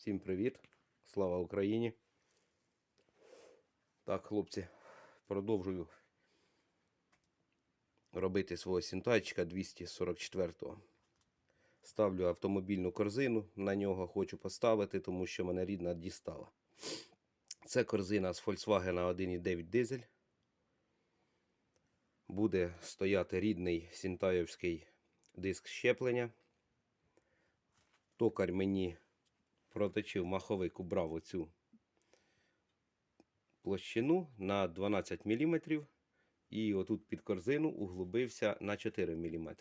Всім привіт! Слава Україні! Так, хлопці, продовжую робити свого сінтайчика 244-го. Ставлю автомобільну корзину, на нього хочу поставити, тому що мене рідна дістала. Це корзина з Volkswagen 1.9 дизель. Буде стояти рідний сінтаївський диск щеплення. Токар мені проточив маховик, убрав оцю площину на 12 мм. І отут під корзину углубився на 4 мм.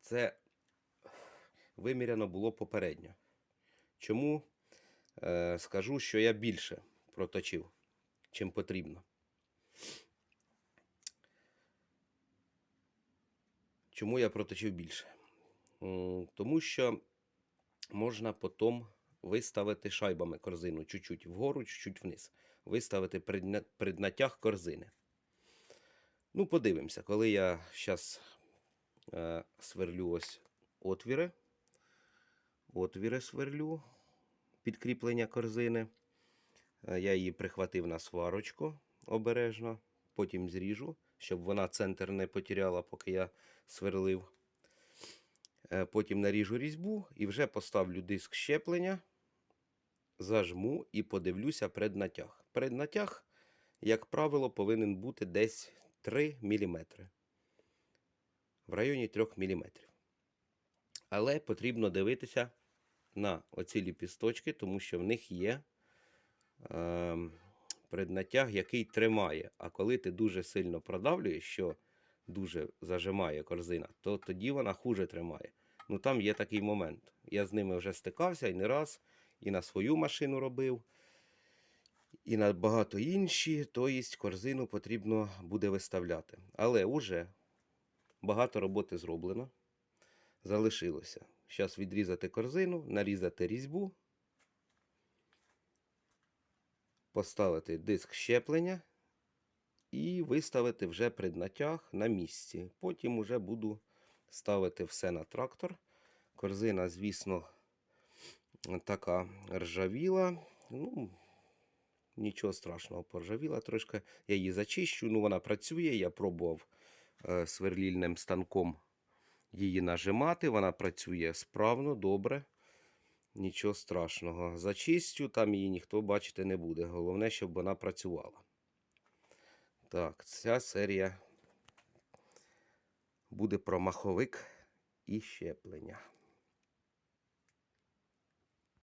Це виміряно було попередньо. Чому е, скажу, що я більше проточив, чим потрібно. Чому я проточив більше? Тому що можна потім виставити шайбами корзину чуть-чуть вгору, чуть-чуть вниз. Виставити предна- преднатяг корзини. Ну, подивимося, коли я зараз е, сверлю ось отвіри. Отвіри сверлю, підкріплення корзини. Е, Я її прихватив на сварочку обережно, потім зріжу, щоб вона центр не потеряла, поки я сверлив. Е, Потім наріжу різьбу і вже поставлю диск щеплення, зажму і подивлюся преднатяг. Преднатяг, як правило, повинен бути десь 3 мм. В районі 3 мм. Але потрібно дивитися на оці ліпісточки, тому що в них є е, преднатяг, який тримає. А коли ти дуже сильно продавлюєш, що дуже зажимає корзина, то тоді вона хуже тримає. Ну там є такий момент. Я з ними вже стикався і не раз, і на свою машину робив, і на багато інші. Тобто корзину потрібно буде виставляти. Але вже багато роботи зроблено. Залишилося. Зараз відрізати корзину, нарізати різьбу, поставити диск щеплення і виставити вже преднатяг на місці. Потім уже буду ставити все на трактор. Корзина, звісно, така ржавіла. Ну, нічого страшного, поржавіла трошки. Я її зачищу. Ну, вона працює. Я пробував е, сверлільним станком її нажимати. Вона працює справно, добре. Нічого страшного. Зачистю, там її ніхто бачити не буде. Головне, щоб вона працювала. Так, ця серія буде про маховик і щеплення.